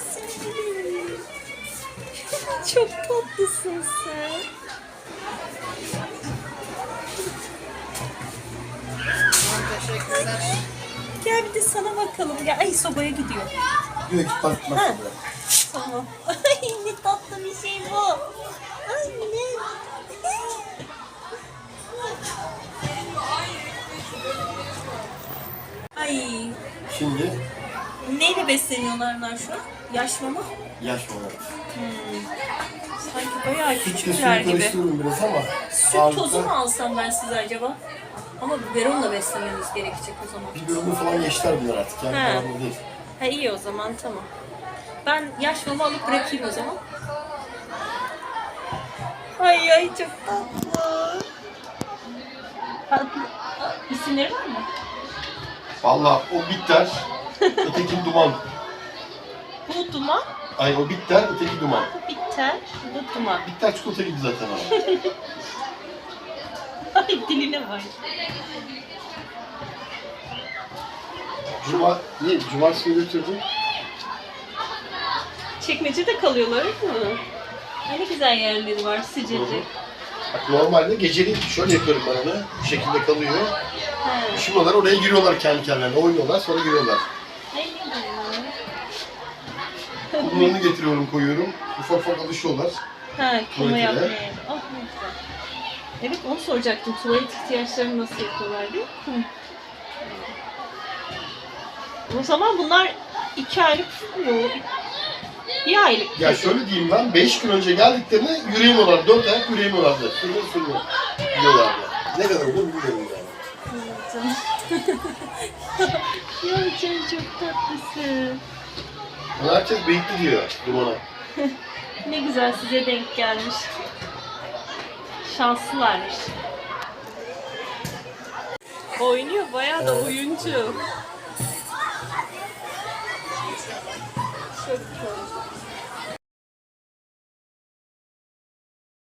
sevgilim. Çok tatlısın sen. Teşekkürler. Gel bir de sana bakalım. Gel. Ay sobaya gidiyor. Diyor ki bakma Ha. Tamam. Ay ne tatlı bir şey bu. Anne. Ay Şimdi neyle besleniyorlar onlar şu an? Yaş mama? yaş olarak. Sanki bayağı küçükler suyu gibi. karıştırıyorum biraz ama. Süt tozu mu alsam ben size acaba? Ama biberonla beslememiz gerekecek o zaman. Bir bölümü falan geçtiler bunlar artık. Yani He. devamlı değil. Ha iyi o zaman tamam. Ben yaş mama alıp bırakayım o zaman. Ay ay çok tatlı. Tatlı. Aa, İsimleri var mı? Valla o bitter, öteki duman. Bu duman, Ay o bitter, öteki duman. bu bitter, bu duman. Bitter çikolata gibi zaten ama. Ay diline var. Cuma, niye? Cumartesi günü götürdüm. Çekmecede kalıyorlar değil mi? Ay, Ne güzel yerleri var sıcacık. Bak normalde geceliğin şöyle yapıyorum ben onu. Bu şekilde kalıyor. Ha. Üşümüyorlar, oraya giriyorlar kendi kendilerine. Oynuyorlar, sonra giriyorlar. Kumlarını getiriyorum, koyuyorum. Ufak ufak alışıyorlar. Ha, kuma Tuvaletine. yapmaya. Oh ne güzel. Evet onu soracaktım. Tuvalet ihtiyaçlarını nasıl yapıyorlar diye. Hı. O zaman bunlar iki aylık yok. Bir aylık. Ya şöyle diyeyim ben, 5 gün önce geldiklerinde yürüyemiyorlar. 4 ayak yürüyemiyorlardı. Sürüyor sürüyor. Yiyorlardı. Ne kadar olur bilmiyorum yani. Canım. Ya sen çok tatlısın. Bana herkes bıyıklı diyor dumana. ne güzel size denk gelmiş. Şanslılarmış. Oynuyor bayağı da oyuncu. Çok çok.